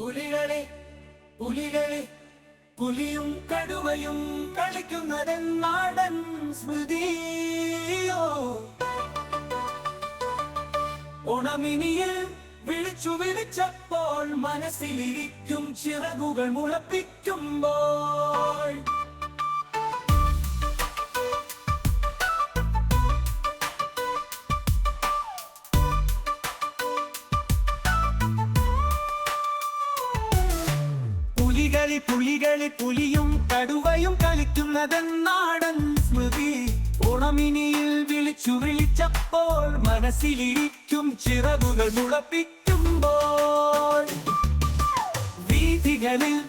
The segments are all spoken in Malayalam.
പുലികളെ പുലികളെ പുലിയും കടുവയും കളിക്കുന്നതെന്നാടൻ സ്മൃതിയോ? ഓണമിനിയിൽ വിളിച്ചു വിളിച്ചപ്പോൾ മനസ്സിലിരിക്കും ചിറകുകൾ മുളപ്പിക്കുമ്പോൾ പുലികളി പുലികളി പുലിയും കടുവയും കളിക്കുന്നതെന്നാടൻ സ്മൃതി. ഓണമിനിയിൽ വിളിച്ചു വിളിച്ചപ്പോൾ മനസ്സിലിരിക്കും ചിറകുകൾ മുളപ്പിക്കുമ്പോൾ. വീതികളിൽ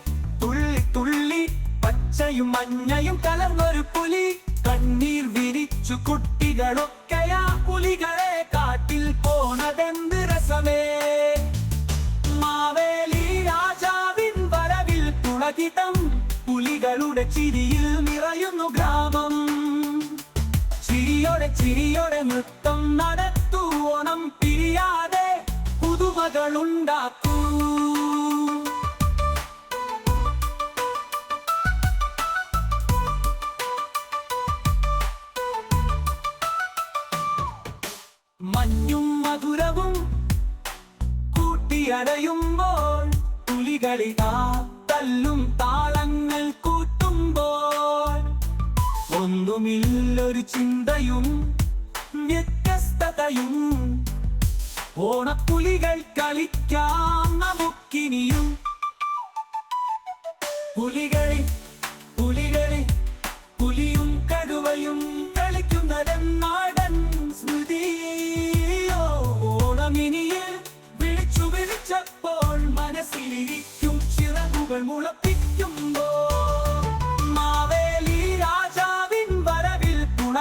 തുള്ളി തുള്ളി പച്ചയും മഞ്ഞയും കലർന്നൊരു പുലി. കണ്ണീർ വിരിച്ചു കുട്ടികളൊക്കെയാ പുലികളെ കാട്ടിൽ പോണതെന്ത് രസമേ. പുളകിതം പുലികളുടെ ചിരിയിൽ നിറയുന്നു ഗ്രാമം. ചിരിയോടെ ചിരിയോടെ നൃത്തം നടത്തൂ ഓണം പിരിയാതെ പുതുമകളുണ്ടാക്കൂ. മഞ്ഞും മധുരവും കൂട്ടിയടയുമ്പോൾ പുലികളിതാ തല്ലും താളങ്ങൾ കൂട്ടുമ്പോൾ ഒന്നുമില്ലൊരു ചിന്തയും വ്യത്യസ്തതയും ഓണപ്പുലികൾ കളിക്കാം നമുക്കിനിയും. പുലികളി പുലികളി പുലിയും കടുവയും കളിക്കുന്നതെന്നാടൻ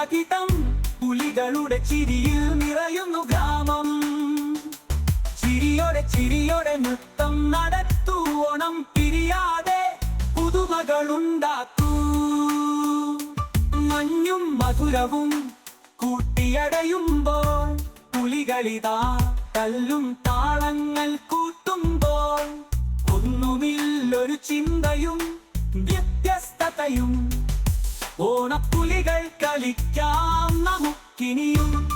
പുളകിതം പുലികളുടെ ചിരിയിൽ നിറയുന്നു ഗ്രാമം. ചിരിയോടെ ചിരിയോടെ നൃത്തം നടത്തൂ ഓണം പിരിയാതെ പുതുമകളുണ്ടാക്കൂ. മഞ്ഞും മധുരവും കൂട്ടിയടയുമ്പോൾ പുലികളിതാ തല്ലും താളങ്ങൾ കൂട്ടുമ്പോൾ ഒന്നുമില്ലൊരു ചിന്തയും വ്യത്യസ്തതയും ഓണപ്പുലികൾ കളിക്കാം നമുക്കിനിയും.